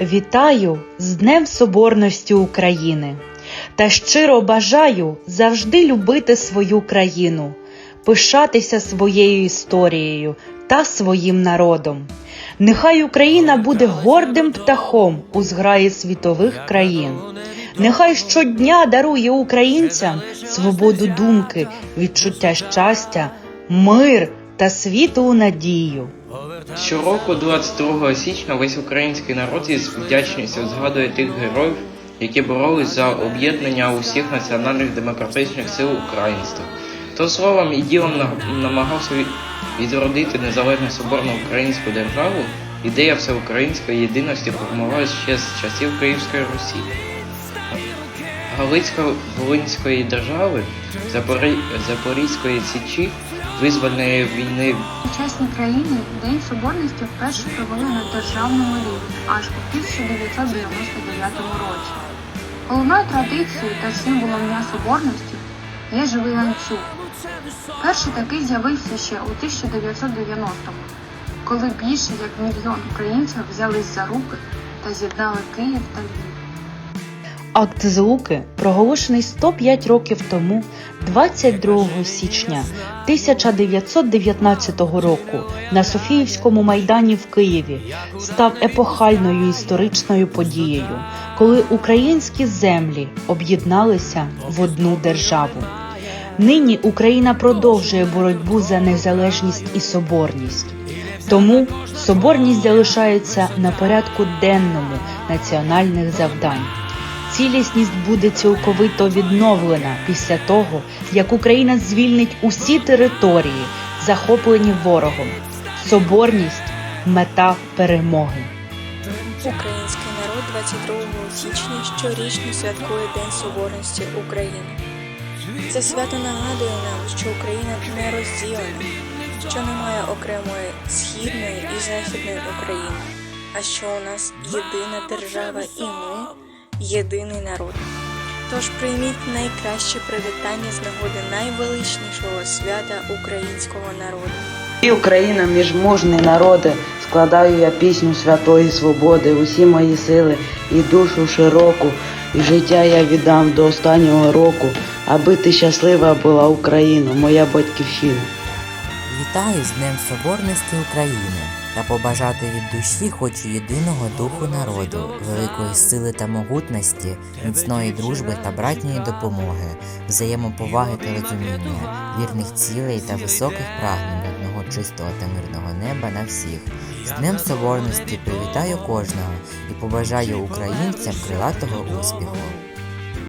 Вітаю з Днем Соборності України та щиро бажаю завжди любити свою країну, пишатися своєю історією та своїм народом. Нехай Україна буде гордим птахом у зграї світових країн. Нехай щодня дарує українцям свободу думки, відчуття щастя, мир та світлу надію. Щороку, 22 січня, весь український народ із вдячністю згадує тих героїв, які боролись за об'єднання усіх національних демократичних сил українства. Хто словом і ділом намагався відродити незалежну соборну українську державу, ідея всеукраїнської єдиності формувалася ще з часів Київської Русі. Галицько-Волинської держави, Запорізької січі, визвольної війни Сучасні країни День Соборності вперше провели на державному рівні аж у 1999 році. Головною традицією та символом Дня Соборності є живий ланцюг. Перший такий з'явився ще у 1990-му, коли більше як мільйон українців взялись за руки та з'єднали Київ та Львів. Акт Злуки, проголошений 105 років тому, 22 січня 1919 року на Софіївському майдані в Києві, став епохальною історичною подією, коли українські землі об'єдналися в одну державу. Нині Україна продовжує боротьбу за незалежність і соборність. Тому соборність залишається на порядку денному національних завдань. Цілісність буде цілковито відновлена після того, як Україна звільнить усі території, захоплені ворогом. Соборність мета перемоги. Український народ 22 січня щорічно святкує День Соборності України. Це свято нагадує нам, що Україна не розділена, що немає окремої східної і західної України, а що у нас єдина держава і ми єдиний народ. Тож прийміть найкраще привітання з нагоди найвеличнішого свята українського народу. І Україна, міжмужний народи, складаю я пісню святої свободи, усі мої сили і душу широку, і життя я віддам до останнього року, аби ти щаслива була Україна, моя батьківщина. Вітаю з Днем Соборності України та побажати від душі хоч єдиного духу народу, великої сили та могутності, міцної дружби та братньої допомоги, взаємоповаги та розуміння, вірних цілей та високих прагнень одного чистого та мирного неба на всіх. З Днем Соборності привітаю кожного і побажаю українцям крилатого успіху.